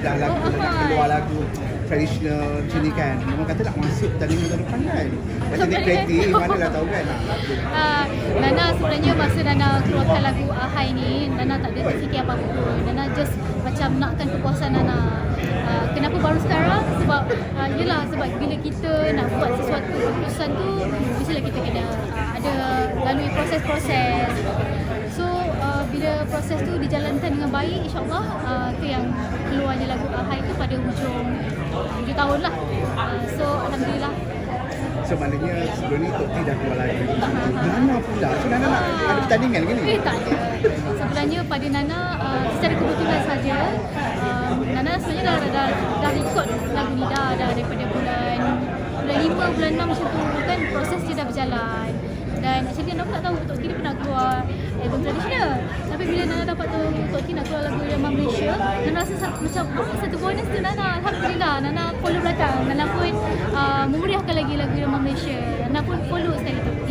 dah lagu Oh, nak keluar lagu tradisional macam ni kan. Memang kata nak masuk tadi minggu depan kan. Macam ni kreatif, mana lah tahu kan. Uh, Nana sebenarnya masa Nana keluarkan lagu Ahai ni Nana tak ada terfikir apa-apa pun Nana just macam nakkan kepuasan Nana uh, Kenapa baru sekarang? Sebab uh, yelah sebab bila kita nak buat sesuatu keputusan tu Mestilah kita kena uh, ada lalui proses-proses So uh, bila proses tu dijalankan dengan baik InsyaAllah uh, hujung tujuh tahun lah. So Alhamdulillah. So maknanya sebelum ni Tokti dah keluar lagi. Nana pula. So Nana uh, nak ah. ada pertandingan ke ni? Eh tak. Sebenarnya pada Nana uh, secara kebetulan saja. Uh, Nana sebenarnya dah, dah, dah, dah record lagu ni dah, dah daripada bulan bulan lima, bulan enam macam tu kan proses dia dah berjalan. Dan actually Nana pun tak tahu Tokti dia pernah keluar album tradisional. Tapi bila Nana dapat tahu Tokti nak keluar lagu Nana rasa macam oh, satu bonus tu Nana? Alhamdulillah Nana follow belakang Nana pun uh, memeriahkan lagi lagu Rema Malaysia. Nana pun follow sekali Tok T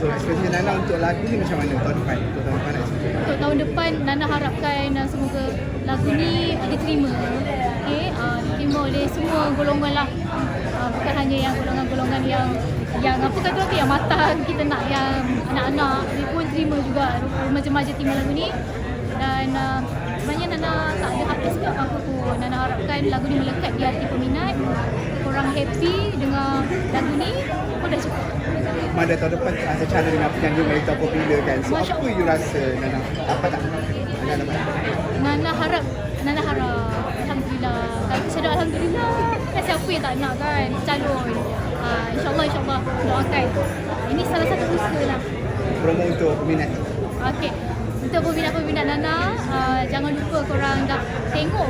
So ekspektasi Nana untuk lagu ni macam mana? Tahun depan? Untuk tahun depan untuk tahun depan Nana harapkan uh, semoga lagu ni diterima okay, uh, diterima oleh semua golongan lah. Uh, bukan hanya yang golongan-golongan yang yang apa kata tu yang matang kita nak yang anak-anak dia pun terima juga. Remaja-remaja terima lagu ni. Dan uh, sebenarnya Nana tak ada habis ke apa pun. Nana harapkan lagu ni melekat di hati peminat. Korang happy dengan lagu ni pun dah cukup. Pada tahun depan secara dengan penyanyi wanita popular kan. So Masya apa you rasa Nana? Apa tak? Nana dapat. Nana harap Nana harap Alhamdulillah. Kalau saya dah Alhamdulillah Kan siapa yang tak nak kan? Calon. Uh, InsyaAllah InsyaAllah. Doakan. Uh, Ini salah satu usaha lah. Promo untuk peminat. Okay Untuk peminat-peminat Nana uh, Jangan lupa korang dah tengok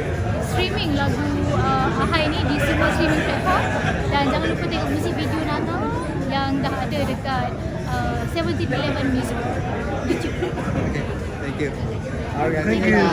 Streaming lagu uh, Ahai ni Di semua streaming platform Dan jangan lupa tengok musik video Nana Yang dah ada dekat uh, 1711 Music YouTube Okay. Thank you. Alright. Thank you.